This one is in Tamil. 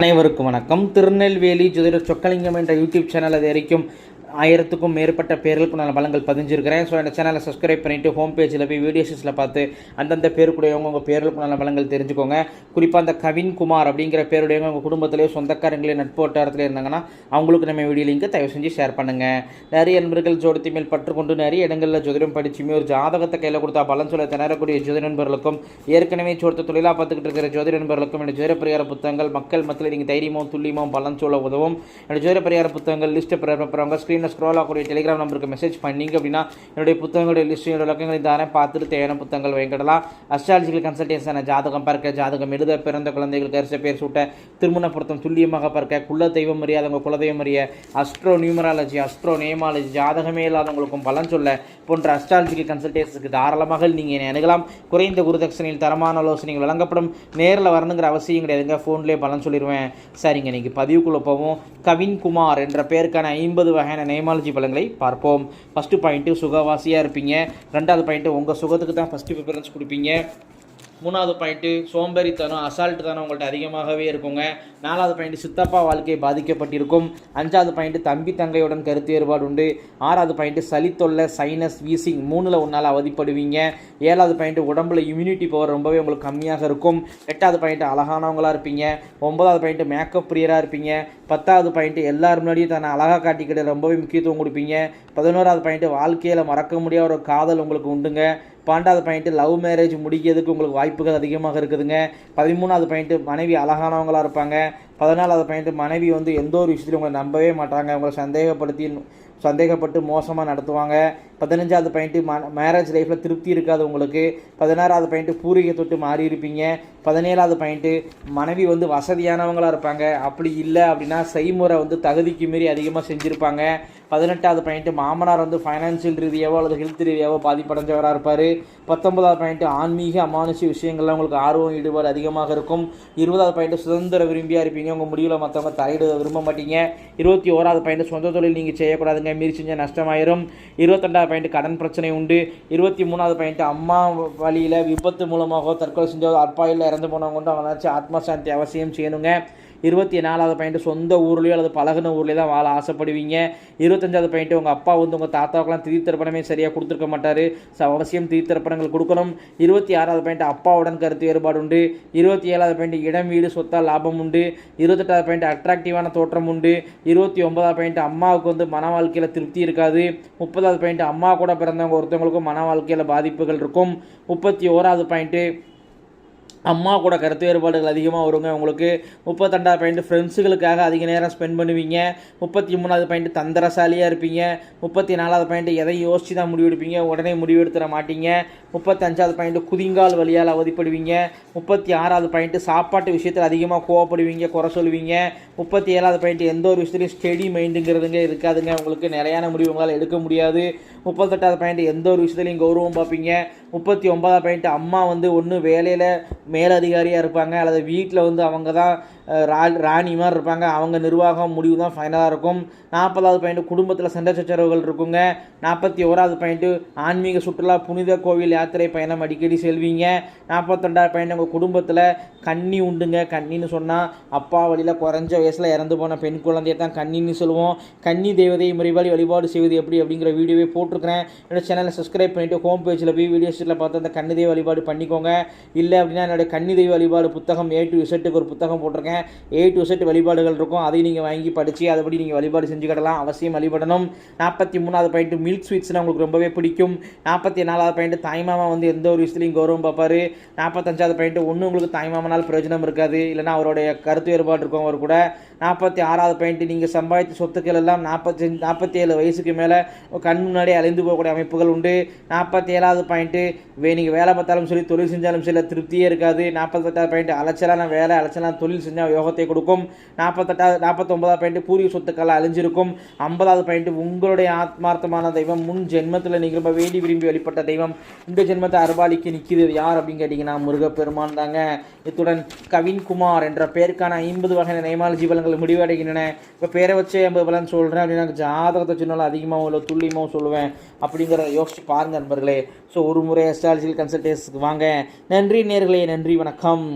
அனைவருக்கும் வணக்கம். திருநெல்வேலி ஜோதிடர் சொக்கலிங்கம் என்ற யூடியூப் சேனல் அது வரைக்கும் ஆயிரத்துக்கும் மேற்பட்ட பேர்களுக்கு நான் பலங்கள் பதிஞ்சிருக்கிறேன். ஸோ இந்த சேனலை சப்ஸ்கிரைப் பண்ணிவிட்டு ஹோம் பேஜில் போய் வீடியோஸில் பார்த்து அந்தந்த பேருக்குடையவங்க உங்கள் பேர்களுக்கு நல்ல பலங்கள் தெரிஞ்சுக்கோங்க. குறிப்பாக அந்த கவின் குமார் அப்படிங்கிற பேருடையவங்க உங்கள் குடும்பத்திலேயோ சொந்தக்காரங்களே நட்பு வட்டாரத்தில் இருந்தாங்கன்னா அவங்களுக்கு நம்ம வீடியோ லிங்க்கை தயவு செஞ்சு ஷேர் பண்ணுங்கள் நிறைய நண்பர்கள் ஜோடத்தி மேல் பற்றுக்கொண்டு நிறைய இடங்களில் ஜோதிடம் படிச்சுமே ஒரு ஜாதகத்தை கையில் கொடுத்தா பலன் சொல்ல திணறக்கூடிய ஜோதி நண்பர்களுக்கும் ஏற்கனவே ஜோடத்தை தொழிலாக பார்த்துக்கிட்டு இருக்கிற ஜோதிட நண்பர்களுக்கும் என்னோட ஜோதிட பரிகார புத்தகங்கள் மக்கள் மத்தியில் நீங்கள் தைரியமும் துல்லியமும் பலன் சொல்ல உதவும். என்னோட ஜோதிட பரிகார புத்தகங்கள் லிஸ்ட்டை பிறப்பறவங்க ஸ்க்ரீனில் ஸ்க்ரோல் ஆகக்கூடிய டெலிகிராம் நம்பருக்கு மெசேஜ் பண்ணீங்க அப்படின்னா என்னுடைய புத்தகங்களுடைய லிஸ்ட் என்னோட லக்கங்களை தாரேன். பார்த்துட்டு தேவையான புத்தகங்கள் வைங்கடலாம். அஸ்ட்ராலஜிக்கல் கன்சல்டேஷன் ஜாதகம் பார்க்க ஜாதகம் எழுத பிறந்த குழந்தைகளுக்கு அரிச பேர் சூட்ட திருமண பொருத்தம் துல்லியமாக பார்க்க குல தெய்வம் அறியாதவங்க குலதெய்வம் அறிய அஸ்ட்ரோ நியூமராலஜி அஸ்ட்ரோ நேமாலஜி ஜாதகமே இல்லாதவங்களுக்கும் பலன் சொல்ல போன்ற அஸ்ட்ராலஜிக்கல் கன்சல்டேஷனுக்கு தாராளமாக நீங்கள் என்னை அணுகலாம். குறைந்த குருதட்சணையில் தரமான ஆலோசனைகள் வழங்கப்படும். நேரில் வரணுங்கிற அவசியம் கிடையாதுங்க. ஃபோன்லேயே பலன் சொல்லிடுவேன் சரிங்க இன்றைக்கி பதிவுக்குள்ளே போவோம். கவின்குமார் என்ற பேருக்கான ஐம்பது வகையான நேமாலஜி பலன்களை பார்ப்போம். ஃபஸ்ட்டு பாயிண்ட்டு சுகவாசியாக இருப்பீங்க. ரெண்டாவது பாயிண்ட்டு உங்கள் சுகத்துக்கு தான் ஃபஸ்ட்டு ப்ரிஃபரன்ஸ் கொடுப்பீங்க. மூணாவது பாயிண்ட்டு சோம்பேறித்தனம் அசால்ட்டு தனம் உங்கள்கிட்ட அதிகமாகவே இருக்குங்க. நாலாவது பாயிண்ட் சித்தப்பா வாழ்க்கை பாதிக்கப்பட்டிருக்கும். அஞ்சாவது பாயிண்ட் தம்பி தங்கையுடன் கருத்து வேறுபாடு உண்டு. ஆறாவது பாயிண்ட் சளி தொல்லை சைனஸ் வீசிங் மூணில் ஒன்றால் அவதிப்படுவீங்க. ஏழாவது பாயிண்ட் உடம்புல இம்யூனிட்டி பவர் ரொம்பவே உங்களுக்கு கம்மியாக இருக்கும். எட்டாவது பாயிண்ட் அழகானவங்களாக இருப்பீங்க. ஒன்பதாவது பாயிண்ட் மேக்கப் பிரியராக இருப்பீங்க. பத்தாவது பாயிண்ட் எல்லார் முன்னாடியும் தன்னை அழகாக காட்டிக்கிட்டு ரொம்பவே முக்கியத்துவம் கொடுப்பீங்க. பதினோராவது பாயிண்ட் வாழ்க்கையில் மறக்க முடியாத ஒரு காதல் உங்களுக்கு உண்டுங்க. பன்னெண்டாவது பாயிண்ட்டு லவ் மேரேஜ் முடிக்கிறதுக்கு உங்களுக்கு வாய்ப்புகள் அதிகமாக இருக்குதுங்க. பதிமூணாவது பாயிண்ட்டு மனைவி அழகானவங்களாக இருப்பாங்க. பதினாலாவது பாயிண்ட்டு மனைவி வந்து எந்த ஒரு விஷயத்தையும் உங்களை நம்பவே மாட்டாங்க. உங்களை சந்தேகப்படுத்தி சந்தேகப்பட்டு மோசமாக நடத்துவாங்க. பதினஞ்சாவது பாயிண்ட்டு ம மேரேஜ் லைஃப்பில் திருப்தி இருக்காது உங்களுக்கு. பதினாறாவது பாயிண்ட்டு பூர்வீக தொட்டு மாறி இருப்பீங்க பதினேழாவது பாயிண்ட்டு மனைவி வந்து வசதியானவங்களாக இருப்பாங்க. அப்படி இல்லை அப்படின்னா செய்முறை வந்து தகுதிக்கு மீறி அதிகமாக செஞ்சுருப்பாங்க. பதினெட்டாவது பாயிண்ட்டு மாமனார் வந்து ஃபைனான்சியல் ரீதியாவோ அல்லது ஹெல்த் ரீதியாவோ பாதிப்படைஞ்சவராக இருப்பார். பத்தொன்பதாவது பாயிண்ட்டு ஆன்மீக அமானுஷ விஷயங்கள்லாம் உங்களுக்கு ஆர்வம் ஈடுபாடு அதிகமாக இருக்கும். இருபதாவது பாயிண்ட்டு சுதந்திர விரும்பியாக இருப்பீங்க. உங்கள் முடிவில் மற்றவங்க தலையிட விரும்ப மாட்டீங்க. இருபத்தி ஓராவது பாயிண்ட்டு சொந்த தொழில் நீங்கள் செய்யக்கூடாதுங்க. மீறி செஞ்சால் நஷ்டமாயிரும். இருபத்தெண்டாவது பாயிண்ட்டு கடன் பிரச்சனை உண்டு. இருபத்தி மூணாவது பாயிண்ட்டு அம்மா வழியில் விபத்து மூலமாக தற்கொலை செஞ்சோ அற்பாயில் இறந்து போனவங்க கொண்டு அவங்களாச்சும் ஆத்மசாந்தி அவசியம் செய்யணுங்க. இருபத்தி நாலாவது பாயிண்ட் சொந்த ஊர்லேயோ அல்லது பழகின ஊர்லேயே தான் வாழ ஆசைப்படுவீங்க. இருபத்தஞ்சாவது பாயிண்ட் உங்கள் அப்பா வந்து உங்கள் தாத்தாவுக்கெல்லாம் திடீர்த்திருப்பணமே சரியாக கொடுத்துருக்க மாட்டார். ஸோ அவசியம் திடீர்த்திருப்பணங்கள் கொடுக்கணும். இருபத்தி ஆறாவது பாயிண்ட் அப்பாவுடன் கருத்து வேறுபாடு உண்டு. இருபத்தி ஏழாவது பாயிண்ட் இடம் வீடு சொத்தா லாபம் உண்டு. இருபத்தெட்டாவது பாயிண்ட் அட்ராக்டிவான தோற்றம் உண்டு. இருபத்தி ஒன்பதாவது பாயிண்ட் அம்மாவுக்கு வந்து மன வாழ்க்கையில் திருப்தி இருக்காது. முப்பதாவது பாயிண்ட் அம்மா கூட பிறந்தவங்க ஒருத்தவங்களுக்கும் மன வாழ்க்கையில் பாதிப்புகள் இருக்கும். முப்பத்தி ஓராவது பாயிண்ட்டு அம்மா கூட கருத்து வேறுபாடுகள் அதிகமாக வருங்க. உங்களுக்கு முப்பத்தெண்டாவது பாயிண்ட் ஃப்ரெண்ட்ஸுகளுக்காக அதிக நேரம் ஸ்பெண்ட் பண்ணுவீங்க. முப்பத்தி மூணாவது பாயிண்ட் தந்திரசாலியாக இருப்பீங்க. முப்பத்தி நாலாவது பாயிண்ட் எதையும் யோசித்து தான் முடிவெடுப்பீங்க? உடனே முடிவெடுத்துட மாட்டீங்க. முப்பத்தஞ்சாவது பாயிண்ட் குதிங்கால் வழியால் அவதிப்படுவீங்க. முப்பத்தி ஆறாவது பாயிண்ட் சாப்பாட்டு விஷயத்தில் அதிகமாக கோவப்படுவீங்க குறை சொல்லுவீங்க. முப்பத்தி ஏழாவது பாயிண்ட் எந்த ஒரு விஷயத்துலையும் ஸ்டெடி மைண்டுங்கிறதுங்க இருக்காதுங்க. உங்களுக்கு நிலையான முடிவு உங்களால் எடுக்க முடியாது. முப்பத்தெட்டாவது பாயிண்ட் எந்த ஒரு விஷயத்துலையும் கௌரவம் பார்ப்பீங்க. முப்பத்தி ஒன்பதாவது பாயிண்ட் அம்மா வந்து ஒன்று வேலையில் மேலதிகாரியாக இருப்பாங்க அல்லது வீட்டில் வந்து அவங்க தான் ரா ராணி மாதிரி இருப்பாங்க. அவங்க நிர்வாகம் முடிவு தான் ஃபைனலாக இருக்கும். நாற்பதாவது பாயிண்ட் குடும்பத்தில் சண்டை சச்சரவுகள் இருக்குங்க. நாற்பத்தி ஓராவது பாயிண்ட்டு ஆன்மீக சுற்றுலா புனித கோவில் யாத்திரை பயணம் அடிக்கடி செல்வீங்க. நாற்பத்தெண்டாவது பாயிண்ட் உங்கள் குடும்பத்தில் கன்னி உண்டுங்க. கன்னின்னு சொன்னால் அப்பா வழியில் குறைஞ்ச வயசில் இறந்து போன பெண் குழந்தைய தான் கண்ணின்னு சொல்லுவோம். கன்னி தேவதையை முறைவாளி வழிபாடு செய்வது எப்படி அப்படிங்கிற வீடியோவே போட்டிருக்கிறேன். என்னோட சேனலை சப்ஸ்கிரைப் பண்ணிவிட்டு ஹோம் பேஜில் போய் வீடியோஸில் பார்த்து அந்த கன்னி தெய்வ வழிபாடு பண்ணிக்கோங்க. இல்லை அப்படின்னா என்னோடய கன்னி தெய்வ வழிபாடு புத்தகம் ஏ டு இசட்டுக்கு ஒரு புத்தகம் போட்டிருக்கேன். ஏ டு செட் வழிபாடுகள் இருக்கும். அதையும் நீங்கள் வாங்கி படித்து அதுபடி நீங்கள் வழிபாடு செஞ்சுக்கிடலாம் அவசியம் வழிபடணும். நாற்பத்தி மூணாவது பாயிண்ட் மில்க் ஸ்வீட்ஸ்னால் உங்களுக்கு ரொம்பவே பிடிக்கும். நாற்பத்தி நாலாவது பாயிண்ட் தாய்மாமா வந்து எந்த ஒரு விஷயத்துலையும் கௌரவம் பார்ப்பார். நாற்பத்தஞ்சாவது பாயிண்ட் ஒன்று உங்களுக்கு தாய்மாமனால் பிரயோஜனம் இருக்காது. இல்லைனா அவருடைய கருத்து வேறுபாடு இருக்கும் அவர் கூட நாற்பத்தி ஆறாவது பாயிண்ட் நீங்கள் சம்பாதித்த சொத்துக்கள் எல்லாம் நாற்பத்தி நாற்பத்தி ஏழு வயசுக்கு மேலே கண் முன்னாடி அழிந்து போகக்கூடிய அமைப்புகள் உண்டு. நாற்பத்தி ஏழாவது பாயிண்ட்டு வே நீங்கள் வேலை பார்த்தாலும் சரி தொழில் செஞ்சாலும் சரி திருப்தியே இருக்காது. நாற்பத்தெட்டாவது பாயிண்ட் அலைச்சலான வேலை அலைச்சலான தொழில் செஞ்சால் யோகத்தை கொடுக்கும். நாற்பத்தெட்டாவது நாற்பத்தொம்பதாவது பாயிண்ட் பூர்வீக சொத்துக்கள் அழிஞ்சிருக்கும். ஐம்பதாவது பாயிண்ட் உங்களுடைய ஆத்மார்த்தமான தெய்வம் முன் ஜென்மத்தில் நீங்கள் ரொம்ப வேண்டி விரும்பி வழிபட்ட தெய்வம். இந்த ஜென்மத்தை அருபாலிக்கு நிற்கிறது யார் அப்படின்னு கேட்டிங்கன்னா முருகப்பெருமான் தாங்க. இத்துடன் கவின்குமார் என்ற பெயருக்கான ஐம்பது வகையான நேமாலஜி பலன்கள் முடிவடைகின்றன. இப்போ பேரை வச்சே ஐம்பது பலன் சொல்கிறேன் அப்படின்னா ஜாதகத்தை சொன்னாலும் அதிகமாகவும் இல்லை துல்லியமாகவும் சொல்லுவேன் அப்படிங்கிறத யோசிச்சு பாருங்கள் நண்பர்களே. ஸோ ஒரு முறை அஸ்ட்ராலஜிக்கல் கன்சல்டேஷனுக்கு வாங்க. நன்றி நேர்களே நன்றி வணக்கம்.